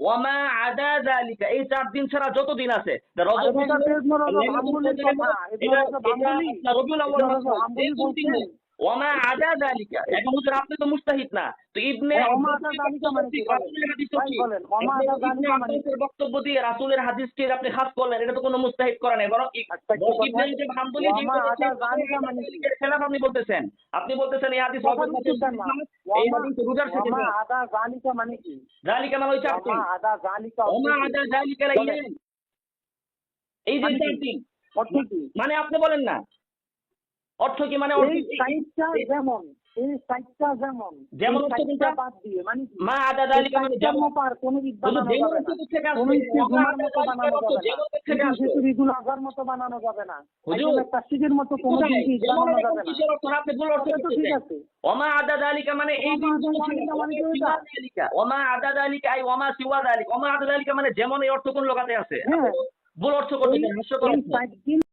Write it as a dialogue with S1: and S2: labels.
S1: ওয়ামা আদা যালিকা এই চার দিন ছাড়া যত দিন আছে রজব রবিউল আউয়াল ওয়ামা আদা যালিকা এখন হুজুর আপনি তো মুস্তাহিদ না। তো ইবনে
S2: হ্যাঁ, ওমা আদা যালিকা মানে কি? বলেন? ওমা আদা যালিকা মানে
S1: বক্তব্য দিয়ে রাসূলের হাদিসকে আপনি খাস করলেন এটা তো কোনো মুস্তাহিদ করা নেই। বরং
S2: আচ্ছা?
S1: ইবনে হাম্বলি যে
S2: ওমা আদা যালিকা মানে
S1: খেলাফ আপনি বলতেছেন। আপনি বলতেছেন এই হাদিস অবৈধ। এই
S2: ওমা-
S1: হাদিস রোজার শেষে
S2: ওমা আদা যালিকা মানে কি?
S1: যালিকা মানে চার দিন
S2: ওমা আদা যালিকা
S1: ওমা আদা লাইলেন এই যে
S2: মানে?
S1: মানে আপনি বলেন না। অর্থ কি মানে
S2: যেমন যেমন বাদ দিয়ে মানে
S1: মা আদা মানে যেমন
S2: কোনো
S1: শুধু
S2: বানানো
S1: যেমন
S2: যাবে না। মতো বানানো যাবে না। মতো কোনো বানানো যাবে?
S1: আপনি ভুল অর্থ
S2: ঠিক। আছে।
S1: ওমা আদা যালিকা মানে এই
S2: ওমা আদা মানে।
S1: ওমা আদা যালিকা আই ওমা সিওয়া যালিকা। ওমা আদা যালিকা মানে যেমন এই অর্থ কোন লোকাতে আছে
S2: হ্যাঁ।
S1: ভুল অর্থ করতেছেন হাস্যকর